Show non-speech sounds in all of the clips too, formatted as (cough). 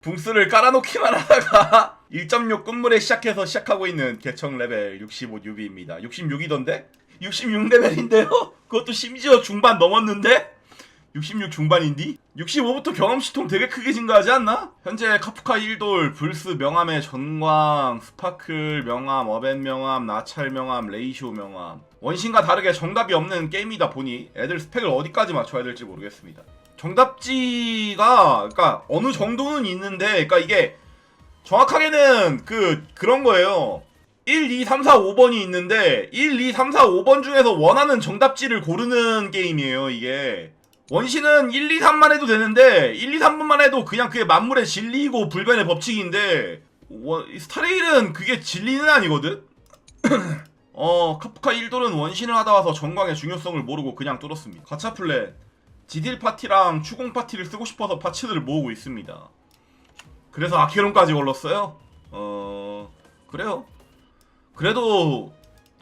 붕스를 깔아놓기만 하다가 (laughs) 1.6 끝물에 시작해서 시작하고 있는 개청 레벨 65 뉴비입니다. 66이던데? 66레벨인데요? 그것도 심지어 중반 넘었는데? 66 중반인디? 65부터 경험치통 되게 크게 증가하지 않나? 현재 카프카 1돌, 불스 명함의 전광, 스파클 명함, 어벤 명함, 나찰 명함, 레이쇼 명함 원신과 다르게 정답이 없는 게임이다 보니 애들 스펙을 어디까지 맞춰야 될지 모르겠습니다. 정답지가 그러니까 어느 정도는 있는데 그러니까 이게 정확하게는 그 그런 거예요. 1, 2, 3, 4, 5번이 있는데 1, 2, 3, 4, 5번 중에서 원하는 정답지를 고르는 게임이에요, 이게. 원신은 1, 2, 3만 해도 되는데 1, 2, 3번만 해도 그냥 그게 만물의 진리이고 불변의 법칙인데 원, 이 스타레일은 그게 진리는 아니거든? (clears throat) 어, 카프카 1돌은 원신을 하다 와서 전광의 중요성을 모르고 그냥 뚫었습니다. 가차 플랜. 지딜 파티랑 추공 파티를 쓰고 싶어서 파츠들을 모으고 있습니다. 그래서 아케론까지 걸렀어요? 어, 그래요. 그래도,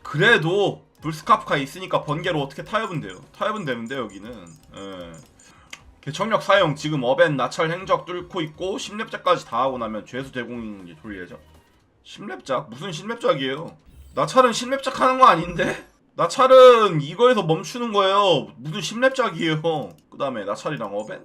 그래도, 불스카프카 있으니까 번개로 어떻게 타협은 돼요. 타협은 되는데, 여기는. 예. 개척력 사용, 지금 어벤, 나찰, 행적 뚫고 있고, 10렙작까지 다 하고 나면 죄수 대공 돌 예정. 10렙작? 무슨 10렙작이에요? 나찰은 10렙작 하는 거 아닌데? 나찰은 이거에서 멈추는 거예요. 무슨 10렙작이에요. (laughs) 그 다음에 나찰이랑 어벤?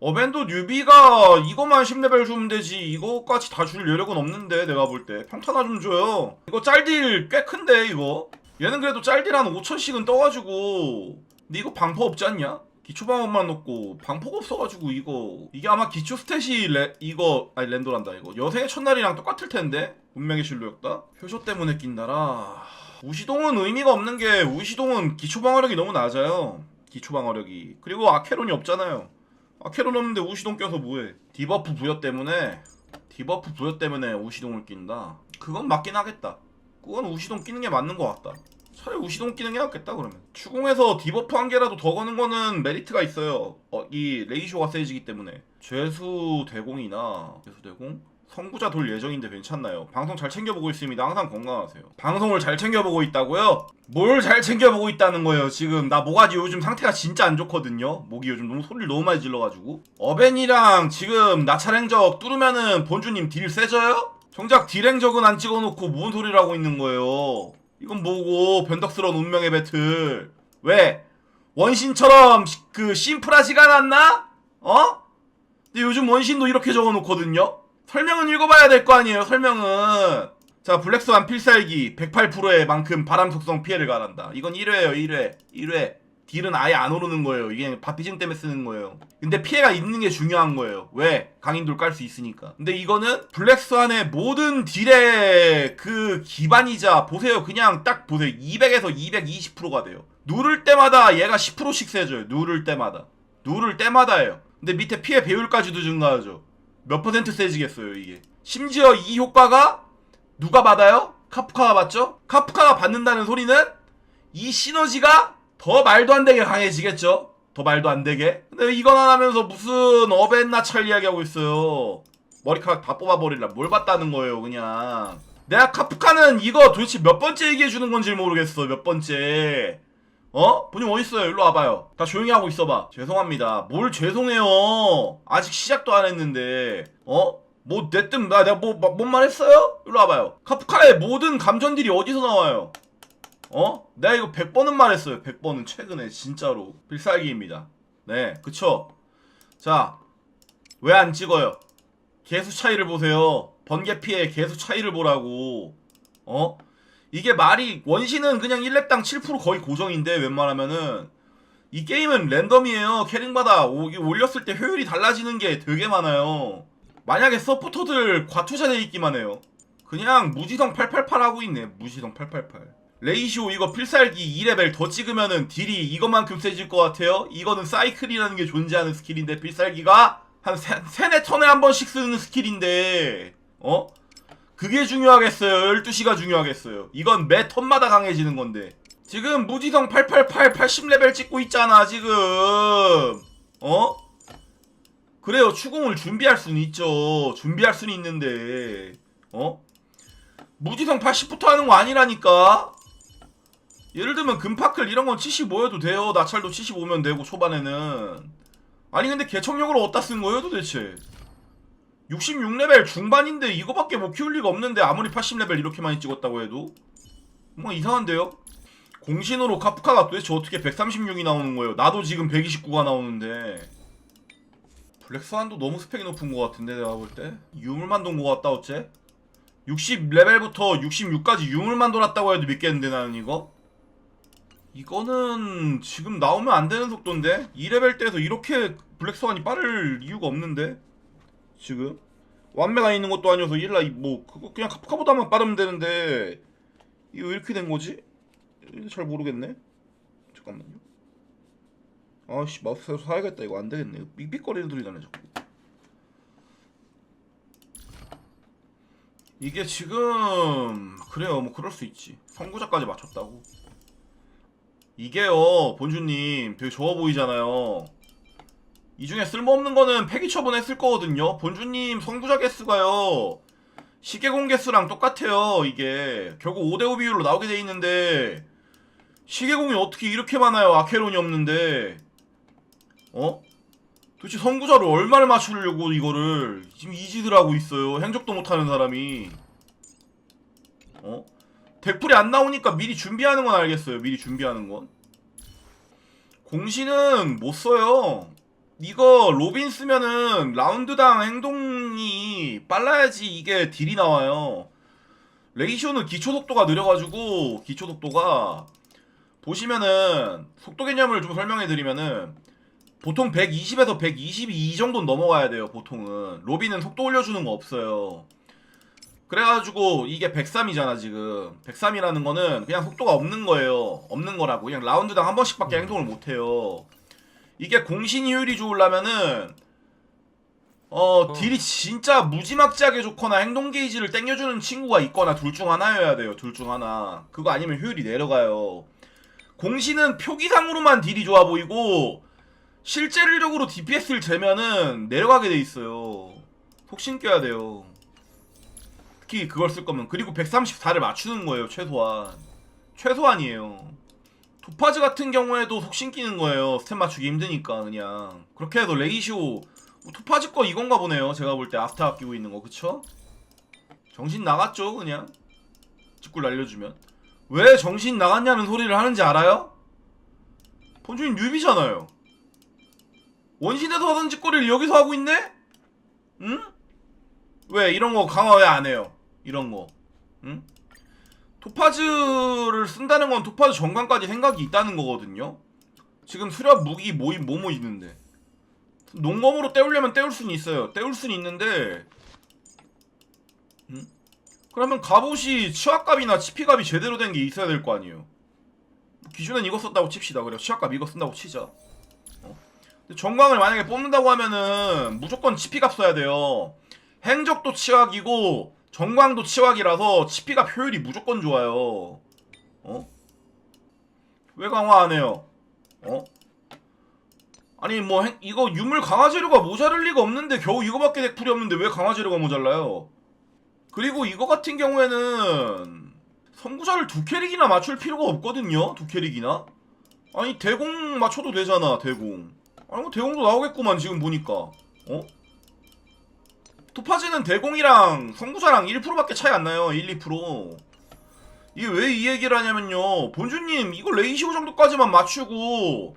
어벤도 뉴비가 이거만 10레벨 주면 되지. 이거까지 다 줄 여력은 없는데 내가 볼 때. 평타나 좀 줘요. 이거 짤딜 꽤 큰데 이거. 얘는 그래도 짤딜 한 5천씩은 떠가지고. 근데 이거 방포 없지 않냐? 기초 방어만 넣고 방포가 없어가지고 이거. 이게 아마 기초 스탯이 레, 이거 아니 랜도란다 이거. 여생의 첫날이랑 똑같을 텐데? 운명의 진로였다? 효쇼 때문에 낀다라 우시동은 의미가 없는 게 우시동은 기초 방어력이 너무 낮아요. 기초 방어력이. 그리고 아케론이 없잖아요. 아케론 없는데 우시동 껴서 뭐해? 디버프 부여 때문에 디버프 부여 때문에 우시동을 낀다. 그건 맞긴 하겠다. 그건 우시동 끼는 게 맞는 것 같다. 차라리 우시동 끼는 게 낫겠다 그러면. 추궁에서 디버프 한 개라도 더 거는 거는 메리트가 있어요. 어, 이 레이쇼가 세지기 때문에. 죄수 대공이나 죄수 대공 선구자 돌 예정인데 괜찮나요? 방송 잘 챙겨보고 있습니다. 항상 건강하세요. 방송을 잘 챙겨보고 있다고요? 뭘 잘 챙겨보고 있다는 거예요? 지금 나 모가지 요즘 상태가 진짜 안 좋거든요. 목이 요즘 너무 소리를 너무 많이 질러가지고 어벤이랑 지금 나차랭적 뚫으면은 본주님 딜 세져요? 정작 딜행적은 안 찍어놓고 뭔 소리를 하고 있는 거예요? 이건 뭐고 변덕스러운 운명의 배틀 왜? 원신처럼 시- 그 심플하지가 않나? 어? 근데 요즘 원신도 이렇게 적어놓거든요? 설명은 읽어봐야 될 거 아니에요, 설명은. 자, 블랙스완 필살기 108%의 만큼 바람 속성 피해를 가한다. 이건 1회예요, 1회. 1회. 딜은 아예 안 오르는 거예요. 이게 바피징 때문에 쓰는 거예요. 근데 피해가 있는 게 중요한 거예요. 왜? 강인돌 깔 수 있으니까. 근데 이거는 블랙스완의 모든 딜의 그 기반이자 보세요. 그냥 딱 보세요. 200에서 220%가 돼요. 누를 때마다 얘가 10%씩 세져요. 누를 때마다. 누를 때마다예요. 근데 밑에 피해 배율까지도 증가하죠. 몇 퍼센트 세지겠어요, 이게. 심지어 이 효과가 누가 받아요? 카프카가 받죠? 카프카가 받는다는 소리는 이 시너지가 더 말도 안 되게 강해지겠죠? 더 말도 안 되게. 근데 안 하면서 무슨 어벤나 찰 이야기하고 있어요. 머리카락 다 뽑아버릴라. 뭘 봤다는 거예요, 그냥. 내가 카프카는 이거 도대체 몇 번째 얘기해주는 건지 모르겠어, 몇 번째. 어? 본인 어딨어요? 일로 와봐요. 다 조용히 하고 있어봐. 죄송합니다. 뭘 죄송해요. 아직 시작도 안 했는데. 어? 뭐, 냈든, 나, 내가 뭐, 뭐, 뭔말 했어요? 일로 와봐요. 카프카의 모든 감전들이 어디서 나와요? 어? 내가 이거 100번은 말했어요. 100번은 최근에, 진짜로. 필살기입니다. 네, 그쵸? 자, 왜 안 찍어요? 개수 차이를 보세요. 번개 피해 개수 차이를 보라고. 어? 이게 말이 원신은 그냥 1렙당 7% 거의 고정인데 웬만하면은 이 게임은 랜덤이에요. 캐릭마다 오- 올렸을 때 효율이 달라지는 게 되게 많아요. 만약에 서포터들 과투자돼 있기만 해요. 그냥 무지성 888 하고 있네. 무지성 888. 레이시오 이거 필살기 2레벨 더 찍으면은 딜이 이것만큼 세질 것 같아요. 이거는 사이클이라는 게 존재하는 스킬인데 필살기가 한 세, 세네 턴에 한 번씩 쓰는 스킬인데 어? 그게 중요하겠어요. 12시가 중요하겠어요. 이건 매 턴마다 강해지는 건데. 지금 무지성 888 80레벨 찍고 있잖아, 지금. 어? 그래요. 추궁을 준비할 수는 있죠. 준비할 수는 있는데. 어? 무지성 80부터 하는 거 아니라니까? 예를 들면 금파클 이런 건 75여도 돼요. 나찰도 75면 되고 초반에는. 아니 근데 개척력을 어디다 쓴 거예요 도대체? 66레벨 중반인데 이거밖에 못 키울 리가 없는데 아무리 80레벨 이렇게 많이 찍었다고 해도 뭔가 이상한데요? 공신으로 카프카가 도대체 어떻게 136이 나오는 거예요? 나도 지금 129가 나오는데 블랙스완도 너무 스펙이 높은 것 같은데 내가 볼 때 유물만 돈 것 같다 어째? 60레벨부터 66까지 유물만 돌았다고 해도 믿겠는데 나는 이거? 이거는 지금 나오면 안 되는 속도인데 2레벨 때에서 이렇게 블랙스완이 빠를 이유가 없는데 지금 완매가 있는 것도 아니어서 일라 뭐 그거 그냥 카프카보다만 빠르면 되는데 이거 왜 이렇게 된 거지? 이거 잘 모르겠네. 잠깐만요. 아씨 마우스 새로 사야겠다 이거 안 되겠네. 삑삑거리는 소리 나네 자꾸. 이게 지금 그래요 뭐 그럴 수 있지. 선구자까지 맞췄다고. 이게요 본주님 되게 좋아 보이잖아요. 이 중에 쓸모없는 거는 폐기 처분했을 거거든요. 본주님 선구자 개수가요. 시계 공 개수랑 똑같아요. 이게 결국 5대5 비율로 나오게 돼 있는데 시계공이 어떻게 이렇게 많아요? 아케론이 없는데 어? 도대체 선구자를 얼마를 맞추려고 이거를 지금 이지들 하고 있어요. 행적도 못하는 사람이 어? 덱풀이 안 나오니까 미리 준비하는 건 알겠어요. 미리 준비하는 건 공신은 못 써요. 이거 로빈 쓰면은 라운드당 행동이 빨라야지 이게 딜이 나와요. 레이쇼는 기초 속도가 느려가지고 기초 속도가 보시면은 속도 개념을 좀 설명해 드리면은 보통 120에서 122 정도 넘어가야 돼요. 보통은 로빈은 속도 올려주는 거 없어요. 그래가지고 이게 103이잖아 지금 103이라는 거는 그냥 속도가 없는 거예요. 없는 거라고 그냥 라운드당 한 번씩밖에 행동을 못 해요. 이게 공신 효율이 좋으려면은 어 딜이 진짜 무지막지하게 좋거나 행동 게이지를 땡겨주는 친구가 있거나 둘 중 하나여야 돼요. 둘 중 하나. 그거 아니면 효율이 내려가요. 공신은 표기상으로만 딜이 좋아 보이고 실제적으로 DPS를 재면은 내려가게 돼 있어요. 속신 껴야 돼요. 특히 그걸 쓸 거면 그리고 134를 맞추는 거예요 최소한 최소한이에요. 토파즈 같은 경우에도 속신 끼는 거예요. 스텝 맞추기 힘드니까 그냥 그렇게 해서 레이쇼 뭐 토파즈 거 이건가 보네요. 제가 볼 때 아스타 끼고 있는 거 그쵸? 정신 나갔죠 그냥 직구 날려주면 왜 정신 나갔냐는 소리를 하는지 알아요? 본주인 뉴비잖아요. 원신에서 하던 짓거리를 여기서 하고 있네? 응? 왜 이런 거 강화 왜 안 해요? 이런 거. 응? 토파즈를 쓴다는 건 토파즈 정관까지 생각이 있다는 거거든요. 지금 수렵 무기 모이 뭐뭐 있는데 농검으로 때우려면 때울 수는 있어요. 때울 수는 있는데 음? 그러면 갑옷이 치화값이나 치피값이 제대로 된 게 있어야 될 거 아니에요. 기준은 이거 썼다고 칩시다. 그래 치화값 이거 쓴다고 치자. 어? 정광을 만약에 뽑는다고 하면은 무조건 치피값 써야 돼요. 행적도 치확이고 정광도 치확이라서 치피값 효율이 무조건 좋아요. 어? 왜 강화 안 해요? 어? 아니 뭐 행- 이거 유물 강화 재료가 모자랄 리가 없는데 겨우 이거밖에 덱풀이 없는데 왜 강화 재료가 모자라요? 그리고 이거 같은 경우에는 선구자를 두 캐릭이나 맞출 필요가 없거든요. 두 캐릭이나. 아니 대공 맞춰도 되잖아 대공. 아니 뭐 대공도 나오겠구만 지금 보니까. 어? 토파즈는 대공이랑 선구자랑 1%밖에 차이 안 나요. 1, 2%. 이게 왜 이 얘기를 하냐면요. 본주님 이거 레이시오 정도까지만 맞추고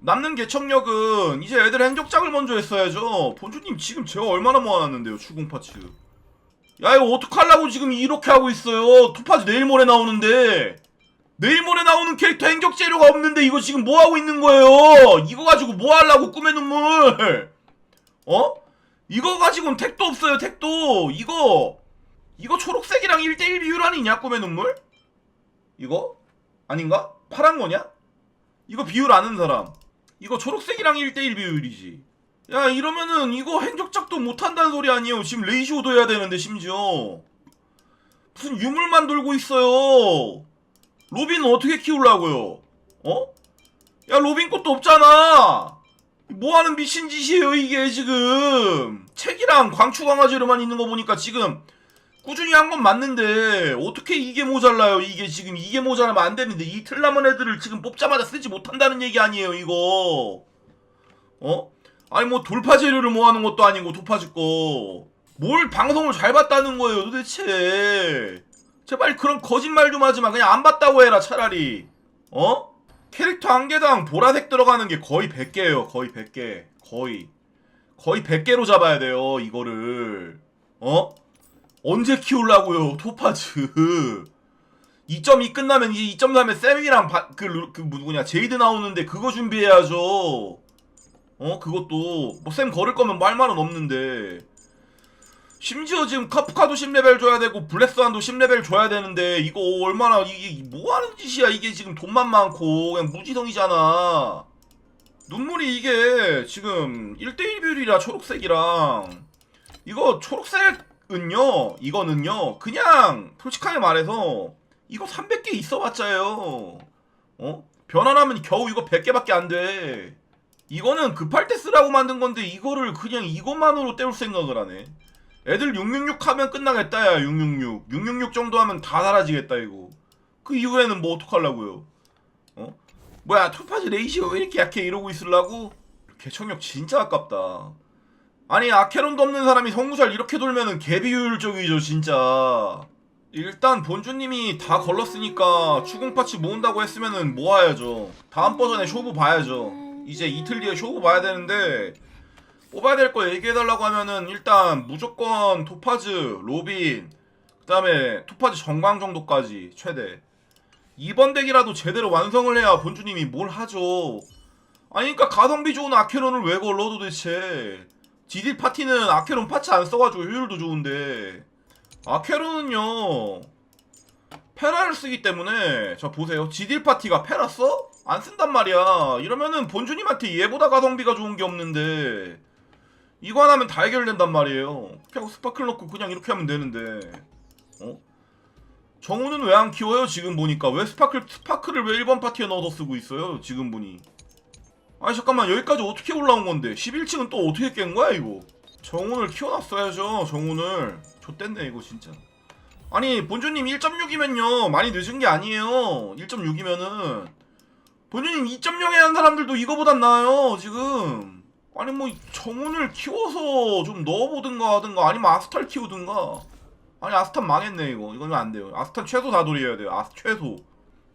남는 개척력은 이제 애들 행적작을 먼저 했어야죠. 본주님 지금 제가 얼마나 모아놨는데요. 추궁 파츠. 야 이거 어떡하려고 지금 이렇게 하고 있어요. 토파즈 내일 모레 나오는데 내일 모레 나오는 캐릭터 행적 재료가 없는데 이거 지금 뭐 하고 있는 거예요? 이거 가지고 뭐 하려고 꿈의 눈물? 어? 이거 가지고는 택도 없어요. 택도 이거 이거 초록색이랑 1대1 비율 아니냐 꿈의 눈물? 이거? 아닌가? 파란 거냐? 이거 비율 아는 사람 이거 초록색이랑 1대1 비율이지 야 이러면은 이거 행적작도 못한다는 소리 아니에요 지금 레이시오도 해야 되는데 심지어 무슨 유물만 돌고 있어요 로빈은 어떻게 키우려고요 어? 야 로빈 것도 없잖아 뭐하는 미친 짓이에요 이게 지금? 책이랑 광추 강화제로만 있는 거 보니까 지금 꾸준히 한 건 맞는데 어떻게 이게 모자라요 이게 지금? 이게 모자라면 안 되는데 이 틀 남은 애들을 지금 뽑자마자 쓰지 못한다는 얘기 아니에요 이거? 어? 아니 뭐 돌파 재료를 모아놓은 것도 아니고 도파즈 거뭘 방송을 잘 봤다는 거예요 도대체? 제발 그런 거짓말 좀 하지 마. 그냥 안 봤다고 해라 차라리. 어? 캐릭터 한 개당 보라색 들어가는 게 거의 100개예요. 거의 100개. 거의. 거의 100개로 잡아야 돼요 이거를. 어? 언제 키우려고요 토파즈? (laughs) 2.2 끝나면 이제 2.3에 쌤이랑 바, 그, 루- 그 누구냐 제이드 나오는데 그거 준비해야죠. 어? 그것도. 뭐 쌤 걸을 거면 말 말은 없는데 심지어 지금 카프카도 10레벨 줘야 되고 블랙스완도 10레벨 줘야 되는데 이거 얼마나 이게 뭐 하는 짓이야? 이게 지금 돈만 많고 그냥 무지성이잖아. 눈물이 이게 지금 1대1 비율이라 초록색이랑. 이거 초록색은요 이거는요 그냥 솔직하게 말해서 이거 300개 있어봤자요. 어? 변환하면 겨우 이거 100개밖에 안돼. 이거는 급할 때 쓰라고 만든 건데 이거를 그냥 이것만으로 때울 생각을 하네 애들 666 하면 끝나겠다 야 666 666 정도 하면 다 사라지겠다 이거. 그 이후에는 뭐 어떡하려고요? 어? 뭐야 토파즈 레이시오 왜 이렇게 약해 이러고 있으려고? 개척력 진짜 아깝다. 아니 아케론도 없는 사람이 성구잘 이렇게 돌면은 개비효율적이죠 진짜. 일단 본주님이 다 걸렀으니까 추궁 파츠 모은다고 했으면은 모아야죠. 다음 버전에 쇼부 봐야죠. 이제 이틀 뒤에 쇼부 봐야 되는데 뽑아야 될 거 얘기해달라고 하면은 일단 무조건 토파즈, 로빈, 그 다음에 토파즈 정광 정도까지 최대. 이번 덱이라도 제대로 완성을 해야 본주님이 뭘 하죠. 아니 그니까 가성비 좋은 아케론을 왜 걸러 도대체. 지딜 파티는 아케론 파츠 안 써가지고 효율도 좋은데 아케론은요 페라를 쓰기 때문에 저 보세요 지딜 파티가 페라 써? 안 쓴단 말이야 이러면은 본주님한테 얘보다 가성비가 좋은 게 없는데 이거 하나면 다 해결된단 말이에요. 그냥 스파클 넣고 그냥 이렇게 하면 되는데. 어? 정우는 왜 안 키워요? 지금 보니까 왜 스파클 스파클을 왜 1번 파티에 넣어서 쓰고 있어요? 지금 보니. 아니 잠깐만 여기까지 어떻게 올라온 건데? 11층은 또 어떻게 깬 거야 이거? 정훈을 키워놨어야죠. 정훈을. 좆됐네 이거 진짜. 아니 본주님 1.6이면요 많이 늦은 게 아니에요. 1.6이면은 본주님 2.0에 한 사람들도 이거보단 나아요 지금. 아니 뭐 정훈을 키워서 좀 넣어보든가 하든가 아니면 아스탈 키우든가. 아니 아스탄 망했네 이거. 이거는 안 돼요? 아스탄 최소 다돌이해야 돼요. 아 최소.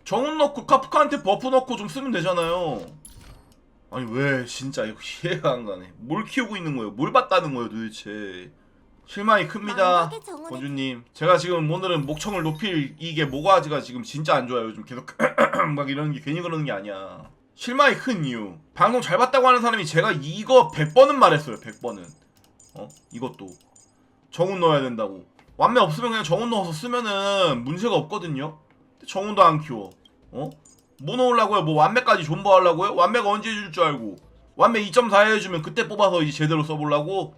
정훈 넣고 카프카한테 버프 넣고 좀 쓰면 되잖아요. 아니 왜 진짜 이거 (laughs) 이해가 안 가네. 뭘 키우고 있는 거예요? 뭘 봤다는 거예요 도대체? 실망이 큽니다 권주님. 제가 지금 오늘은 목청을 높일 이게 모가지가 지금 진짜 안 좋아요. 요즘 계속 (clears throat) 막 이러는 게 괜히 그러는 게 아니야 실망이 큰 이유. 방송 잘 봤다고 하는 사람이 제가 이거 100번은 말했어요 100번은. 어? 이것도. 정훈 넣어야 된다고. 완매 없으면 그냥 정훈 넣어서 쓰면은 문제가 없거든요. 정훈도 안 키워. 어? 뭐 넣으려고요? 뭐 완매까지 존버하려고요? 완매가 언제 해줄 줄 알고. 완매 2.4 해주면 그때 뽑아서 이제 제대로 써보려고.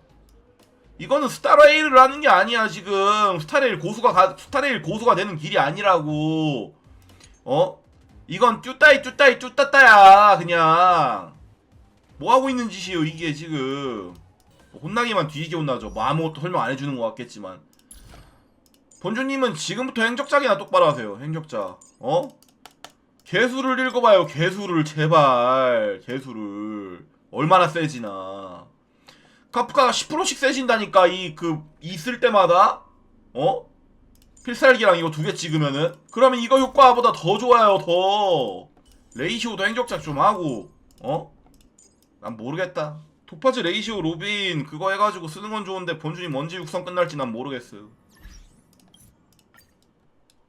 이거는 스타레일을 하는 게 아니야 지금. 스타레일 고수가 가, 스타레일 고수가 되는 길이 아니라고. 어? 이건 뚜따이 뚜따이 뚜따따야 그냥. 뭐 하고 있는 짓이에요 이게 지금. 뭐 혼나기만 뒤지게 혼나죠. 뭐 아무것도 설명 안 해주는 것 같겠지만. 본주님은 지금부터 행적작이나 똑바로 하세요 행적작. 어? 개수를 읽어봐요 개수를 제발. 개수를. 얼마나 세지나. 카프카가 10%씩 세진다니까 이 그 있을 때마다? 어? 필살기랑 이거 두 개 찍으면은? 그러면 이거 효과보다 더 좋아요 더. 레이시오도 행적작 좀 하고 어? 난 모르겠다. 토파즈 레이시오 로빈 그거 해가지고 쓰는 건 좋은데 본준이 먼지 육성 끝날지 난 모르겠어요